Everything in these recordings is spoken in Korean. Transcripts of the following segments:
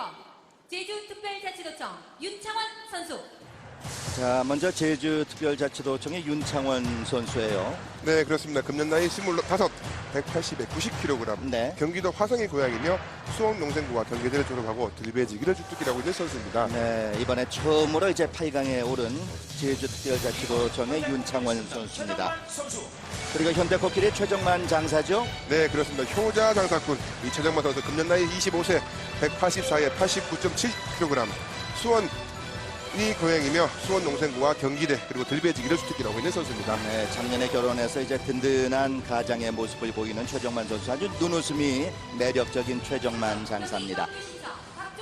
1번 제주특별자치도청 윤창원 선수 자, 먼저 제주특별자치도청의 윤창원 선수예요. 네, 그렇습니다. 금년 나이 25, 180에 90kg. 네. 경기도 화성의 고향이며 수원 농생부와 경기대를 졸업하고 들배지기를 주특기라고 있는 선수입니다. 네, 이번에 처음으로 이제 8강에 오른 제주특별자치도청의 윤창원 선수입니다. 그리고 현대코끼리 최정만 장사죠. 네, 그렇습니다. 효자 장사꾼 이 최정만 선수 금년 나이 25세 184에 89.7kg. 수원 이 고향이며 수원 농생부와 경기대 그리고 들배지기를 주특기라고 있는 선수입니다. 네, 작년에 결혼해서 이제 든든한 가장의 모습을 보이는 최정만 선수 아주 눈웃음이 매력적인 최정만 장사입니다.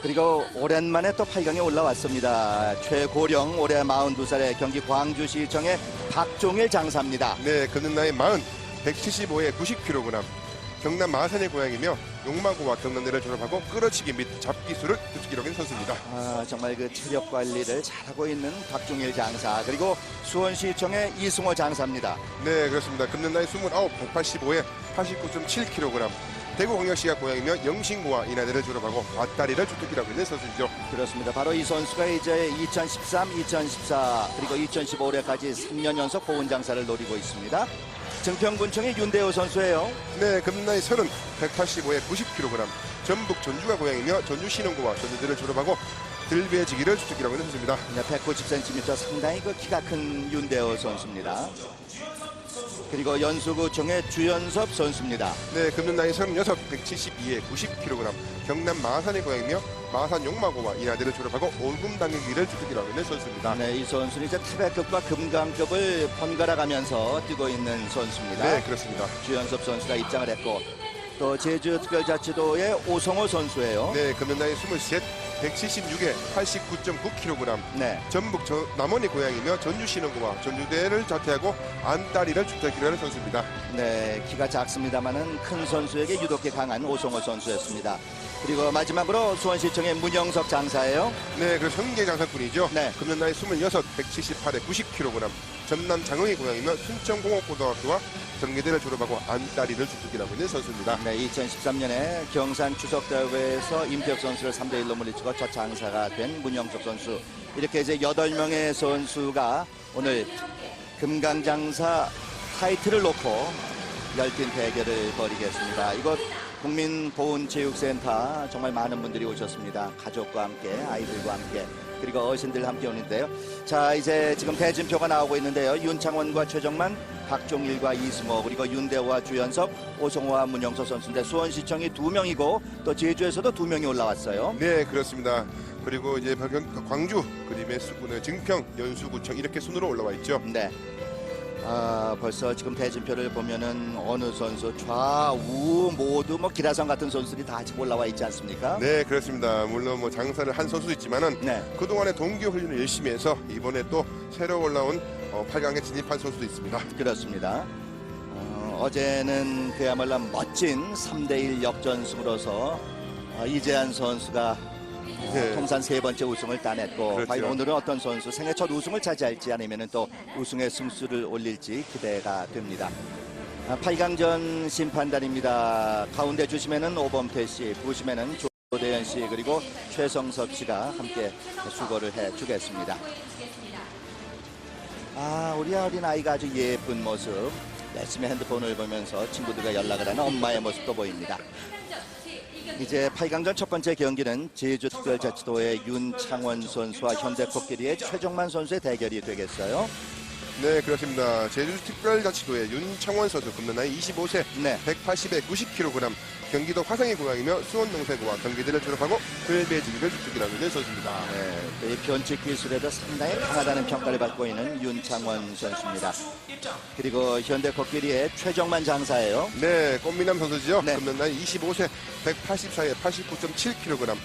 그리고 오랜만에 또 8강에 올라왔습니다. 최고령 올해 42살의 경기 광주시청의 박종일 장사입니다. 네, 금년 나이 40, 175에 90kg. 경남 마산의 고향이며 용마고와 경남대를 졸업하고 끌어치기 및 잡기술을 있는 선수입니다. 아, 정말 그 체력 관리를 잘하고 있는 박종일 장사 그리고 수원시청의 이승호 장사입니다. 네, 그렇습니다. 금년 나이 29, 185에 89.7kg. 대구광역시가 고향이며 영신고와 인하대를 졸업하고 밭다리를 주특기라고 있는 선수이죠. 그렇습니다. 바로 이 선수가 이제 2013, 2014 그리고 2015년까지 3년 연속 보훈 장사를 노리고 있습니다. 증평군청의 윤대호 선수예요. 네, 금년 나이 30, 185에 90kg. 전북 전주가 고향이며 전주 신흥고와 전주대를 졸업하고 들배지기를 주특기라고 있는 선수입니다. 190cm 상당히 그 키가 큰 윤대호 선수입니다. 그리고 연수구청의 주연섭 선수입니다. 네, 금년 나이 36, 172에 90kg. 경남 마산의 고향이며 마산 용마고와 인하대를 졸업하고 올금 당기기를 주특기라고 있는 선수입니다. 네, 이 선수는 이제 태백급과 금강급을 번갈아 가면서 뛰고 있는 선수입니다. 네, 그렇습니다. 주연섭 선수가 입장을 했고 또 제주 특별자치도의 오성호 선수예요. 네, 금년 나이 23, 176에 89.9kg. 네. 전북 저, 남원의 고향이며 전주 신흥고와 전주대를 자퇴하고 안다리를 주특기로 하는 선수입니다. 네, 키가 작습니다만은 큰 선수에게 유독히 강한 오성호 선수였습니다. 그리고 마지막으로 수원시청의 문영석 장사예요. 네, 그 현계 장사꾼이죠. 네. 금년 나이 26, 178에 90kg. 전남 장흥의 고향이며 순천공업고등학교와 경기대를 졸업하고 안다리를 주특기라고 있는 선수입니다. 네, 2013년에 경산 추석대회에서 임태혁 선수를 3대 1로 물리치고 첫 장사가 된 문영석 선수. 이렇게 이제 8명의 선수가 오늘 금강장사 타이틀을 놓고 열띤 대결을 벌이겠습니다. 이곳 국민보훈체육센터 정말 많은 분들이 오셨습니다. 가족과 함께, 아이들과 함께, 그리고 어르신들 함께 오는데요. 자, 이제 지금 대진표가 나오고 있는데요. 윤창원과 최정만, 박종일과 이승호, 그리고 윤대호와 주연섭, 오성호와 문영서 선수인데 수원시청이 두 명이고 또 제주에서도 두 명이 올라왔어요. 네, 그렇습니다. 그리고 이제 광주, 그림의 수군의 증평, 연수구청 이렇게 순으로 올라와 있죠. 네. 아, 벌써 지금 대진표를 보면은 어느 선수 좌우 모두 뭐 기라성 같은 선수들이 다 지금 올라와 있지 않습니까? 네, 그렇습니다. 물론 뭐 장사를 한 선수도 있지만은 네. 그동안에 동기 훈련을 열심히 해서 이번에 또 새로 올라온 어, 8강에 진입한 선수도 있습니다. 그렇습니다. 어, 제는 그야말로 멋진 3대1 역전승으로서 어, 이재한 선수가 어, 네. 통산 세 번째 우승을 따냈고 그렇죠. 과연 오늘은 어떤 선수 생애 첫 우승을 차지할지 아니면 또 우승의 승수를 올릴지 기대가 됩니다. 아, 8강전 심판단입니다. 가운데 주심에는 오범태 씨, 부심에는 조대현 씨 그리고 최성섭 씨가 함께 수고를 해주겠습니다. 아, 우리 어린 아이가 아주 예쁜 모습. 열심히 핸드폰을 보면서 친구들과 연락을 하는 엄마의 모습도 보입니다. 이제 8강전 첫 번째 경기는 제주특별자치도의 윤창원 선수와 현대코끼리의 최정만 선수의 대결이 되겠어요. 네, 그렇습니다. 제주특별자치도의 윤창원 선수 금년 나이 25세, 네. 180에 90kg. 경기도 화성의 고향이며 수원농세고와 경기대를 졸업하고 들배지기를 주특기라고 있는 선수입니다. 네, 또이 변칙 기술에도 상당히 강하다는 평가를 받고 있는 윤창원 선수입니다. 그리고 현대 코끼리의 최정만 장사예요. 네, 꽃미남 선수죠. 네. 금년 나이 25세, 184에 89.7kg.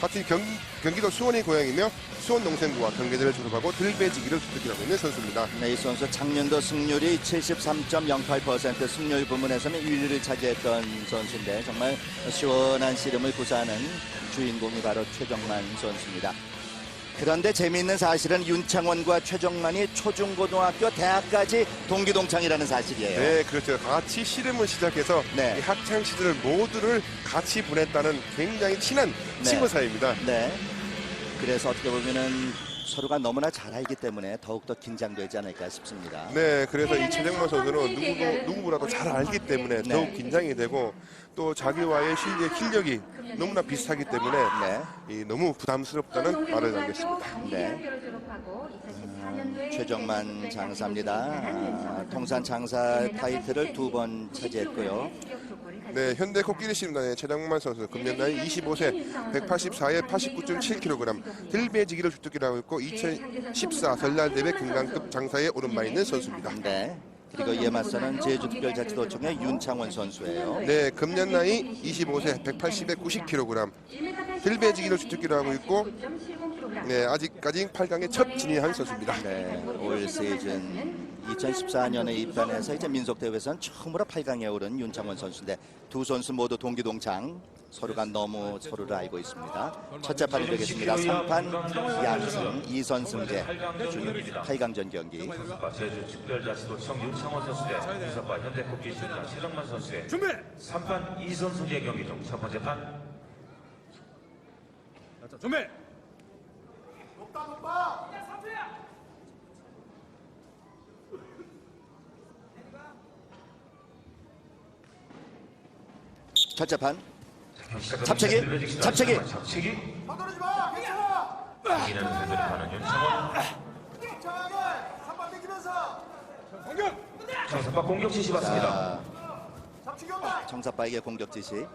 같은 경, 경기도 수원의 고향이며 수원 농생구와 경기대를 졸업하고 들배지기를 주특기라고 있는 선수입니다. 네, 이 선수 작년도 승률이 73.08% 승률 부문에서는 1위를 차지했던 선수인데 정말 시원한 씨름을 구사하는 주인공이 바로 최정만 선수입니다. 그런데 재미있는 사실은 윤창원과 최정만이 초중고등학교 대학까지 동기동창이라는 사실이에요. 네, 그렇죠. 같이 씨름을 시작해서 네. 이 학창 시절 모두를 같이 보냈다는 굉장히 친한 네. 친구 사이입니다. 네. 그래서 어떻게 보면은 서로가 너무나 잘 알기 때문에 더욱더 긴장되지 않을까 싶습니다. 네, 그래서 이 최정만 선수는 누구도 누구보다도 잘 알기 때문에 네. 더욱 긴장이 되고 또 자기와의 실력, 실력이 너무나 비슷하기 때문에 네. 이 너무 부담스럽다는 말을 남겼습니다. 네. 음, 최정만 장사입니다. 아, 통산 장사 타이틀을 두 번 차지했고요. 네, 현대 코끼리 씨름단의 최정만 선수 금년 나이 25세 184에 89.7kg 들배지기를 주특기로 하고 있고 2014 설날 대회 금강급 장사에 오른 바 있는 선수입니다. 네. 그리고 이에 맞서는 제주특별자치도청의 윤창원 선수예요. 네, 금년 나이 25세 180에 90kg 들배지기를 주특기로 하고 있고 네, 아직까지 8강에 첫 진입한 선수입니다. 네, 올 시즌 2014년에 입단해서 이제 민속대회에서는 처음으로 8강에 오른 윤창원 선수인데 두 선수 모두 동기동창 서로가 너무 서로를 알고 있습니다. 첫째 판이 되겠습니다. 3판 양승, 2선 승제 준 8강전 경기. 선수과 제주 특별자치도청 윤창원 선수 대 이석과 현대코끼리 신장 최정만 선수의 준비 3판 2선 승제 경기 중 첫 번째 판 자, 준비. 판시 작합니다. 잡채기. 잡채기. 잡채기 이는 회전하는 윤창원 공격. 정석과 공격 지시 받습니다 자, 정사빠에게 공격 지시.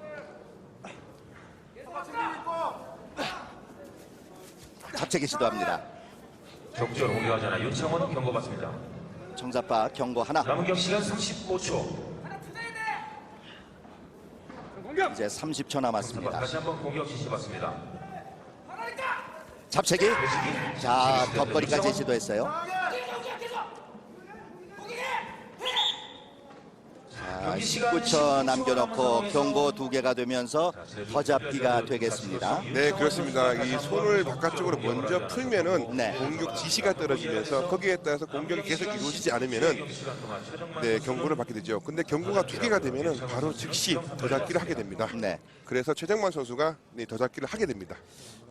잡채기 시도합니다. 적절히 공격하지 않아 윤창원 경고 받습니다 정사빠 경고 하나. 남은 경 시간 35초 공격. 이제 30초 남았습니다. 다시 한번 공격 지시 받습니다 잡채기. 자, 덮거리까지 시도했어요. 자, 19초 남겨놓고 경고 두 개가 되면서 허잡기가 되겠습니다. 네, 그렇습니다. 이 손을 바깥쪽으로 먼저 풀면은 네. 공격 지시가 떨어지면서 거기에 따라서 공격이 계속 이루어지지 않으면은 네, 경고를 받게 되죠. 근데 경고가 두 개가 되면은 바로 즉시 더잡기를 하게 됩니다. 네. 그래서 최정만 선수가 네, 더잡기를 하게 됩니다.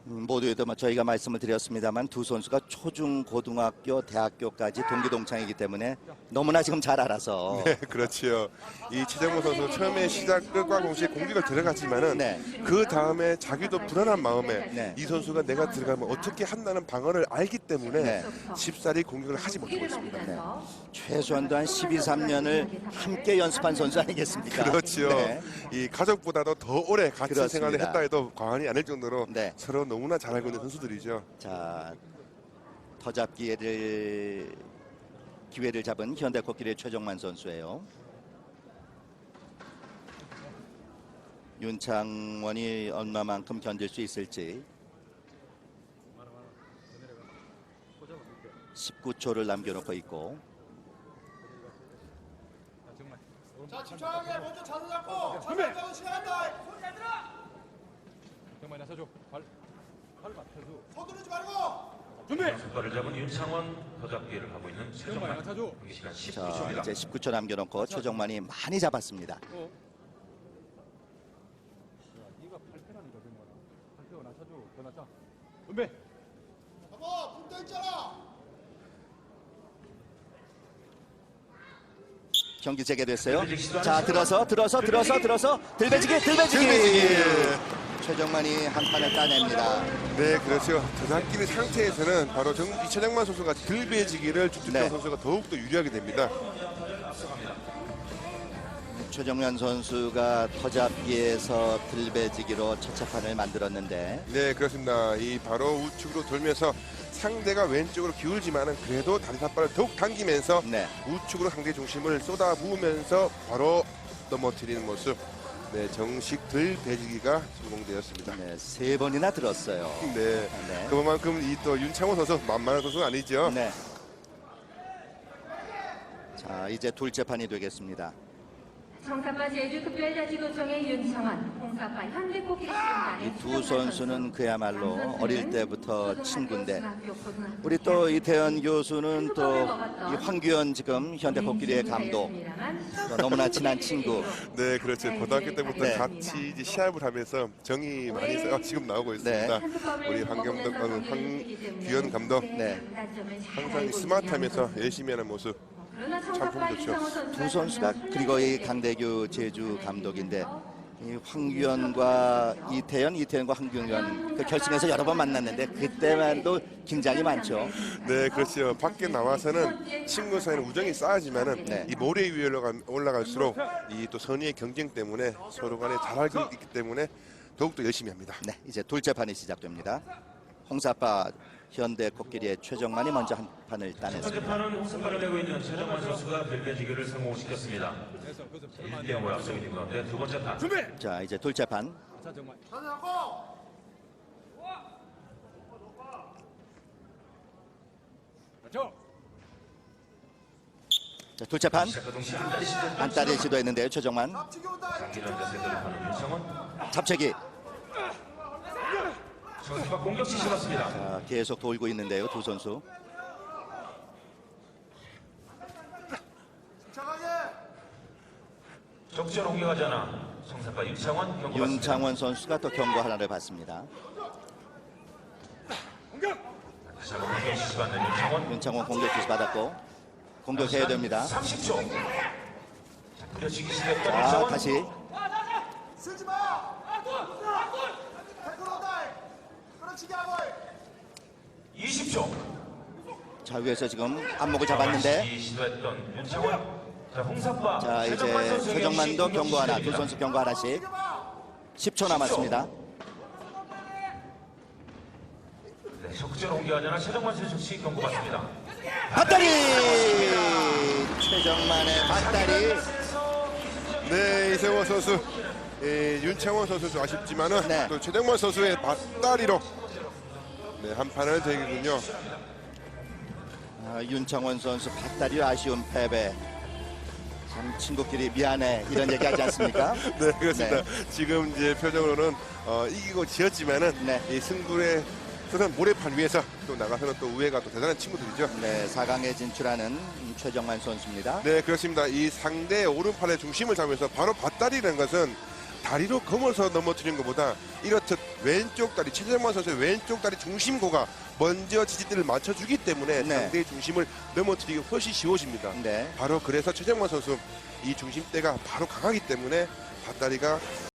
음, 모두에도 뭐 저희가 말씀을 드렸습니다만 두 선수가 초중 고등학교 대학교까지 동기 동창이기 때문에 너무나 지금 잘 알아서 네, 그렇지요. 이 최정만 선수 처음에 시작 끝과 동시에 공격을 들어갔지만은 네. 그 다음에 자기도 불안한 마음에 네. 이 선수가 내가 들어가면 어떻게 한다는 방언을 알기 때문에 네. 쉽사리 공격을 하지 못하고 있습니다. 최소한도 한 12, 3년을 함께 연습한 선수 아니겠습니까? 그렇죠. 네. 이 가족보다도 더 오래 같이 그렇습니다. 생활을 했다 해도 과언이 아닐 정도로 네. 서로 너무나 잘 알고 있는 선수들이죠. 자, 터잡기를 기회를 잡은 현대코끼리의 최정만 선수예요. 윤창원이 얼마만큼 견딜 수 있을지 19초를 남겨놓고 있고 자 집중하게 먼저 자세 잡고 자세 잡고 시작한다 정말 나서줘. 발. 발 맞춰줘. 손 들지 말고 준비. 손발을 잡은 윤창원 더잡기를 하고 있는 최정만. 경기 시간 자 19초입니다 이제 19초 남겨놓고 최정만이 많이 잡았습니다. 어. 야, 네가 팔패라니까 정말. 팔패가 낮춰. 준비. 봐봐 불떠 있잖아 경기 재개됐어요. 자 들어서 들어서 들어서 들어서 들배지기 들배지기. 최정만이 한 판을 따냅니다. 네, 그렇죠. 저잡기의 상태에서는 바로 정, 이 최정만 선수가 들배지기를 주특경 네. 선수가 더욱더 유리하게 됩니다. 최정면 선수가 터잡기에서 들배지기로 첫째 판을 만들었는데 네, 그렇습니다. 이 바로 우측으로 돌면서 상대가 왼쪽으로 기울지만은 그래도 다리 삿발을 더욱 당기면서 네. 우측으로 상대 중심을 쏟아 부으면서 바로 넘어뜨리는 모습. 네, 정식 들배지기가 성공되었습니다. 네, 세 번이나 들었어요. 네. 네. 그만큼 이 또 윤창호 선수 만만한 선수는 아니죠. 네. 자 이제 둘째 판이 되겠습니다. 청사파 제주특별자치도청의 윤창원, 홍사파 현대코끼리수영단의 이두 선수는 그야말로 어릴 때부터 친구인데 우리 또 이태현 교수는 또 이 황규현 지금 현대코끼리의 감독 또 너무나 친한 친구 네, 그렇죠. 고등학교 때부터 네. 같이 이제 시합을 하면서 정이 많이 있어요. 아, 지금 나오고 있습니다. 우리 황경덕, 어, 황규현 감독 네. 항상 스마트하면서 열심히 하는 모습 참품 좋죠. 두 선수가 그리고 이 강대규 제주 감독인데 이 황규현과 이태현, 이태현과 황규현 그 결승에서 여러 번 만났는데 그때만도 긴장이 많죠. 네, 그렇죠. 밖에 나와서는 친구 사이는 우정이 쌓이지만은 네. 이 모래 위에 올라가, 올라갈 수록 이 또 선의의 경쟁 때문에 서로 간에 잘 알고 있기 때문에 더욱더 열심히 합니다. 네, 이제 둘째 판이 시작됩니다. 홍사파 현대 코끼리의 최정만이 먼저 한 판을 따냈습니다. 첫째 판은 홍선발을 내고 있는 최정만 선수가 벨베지기를 성공시켰습니다. 1대 0으로 앞서고 있는 가운데 두 번째 판. 자, 이제 둘째 판. 자 둘째 판. 안따리 시도했는데요, 최정만. 잡채기. 선수가 공격 지시 받습니다. 자, 계속 돌고 있는데요, 두 선수. 적절 공격하지 않아 성사파 윤창원 경고 받습니다. 윤창원 선수가 또 경고 하나를 받습니다. 다시 한번 공격 지시 받는 윤창원. 윤창원 공격 지시 받았고 공격해야 됩니다. 30초. 자, 부려치기 시도했던 자, 윤창원. 다시. 쓰지 마. 태클 온다. 끌어치기 하고. 20초. 자, 위에서 지금 안목을 잡았는데 윤창원. 자, 이제 최정만 최정만도 경고 하나, 두. 선수 경고 하나씩. 10초 남았습니다. 네, 최정만 선수 씨 경고 받습니다. 밧다리! 최정만의 밧다리. 네, 이세원 선수, 예, 윤창원 선수도 아쉽지만은 네. 또 최정만 선수의 밧다리로 네, 한 판을 제기군요. 아, 윤창원 선수 밧다리 아쉬운 패배. 참 친구끼리 미안해 이런 얘기 하지 않습니까? 네, 그렇습니다. 지금 이제 표정으로는 어, 이기고 지었지만은 네. 이 승부의 뜻은 모래판 위에서 또 나가서는 또 우애가 또 대단한 친구들이죠. 네, 4강에 진출하는 최정만 선수입니다. 네, 그렇습니다. 이 상대 오른팔의 중심을 잡으면서 바로 밧다리라는 것은 다리로 검어서 넘어뜨리는 것보다 이렇듯 왼쪽 다리, 최정만 선수의 왼쪽 다리 중심고가 먼저 지지대를 맞춰주기 때문에 네. 상대의 중심을 넘어뜨리기 훨씬 쉬워집니다. 네. 바로 그래서 최정만 선수 이 중심대가 바로 강하기 때문에 밧다리가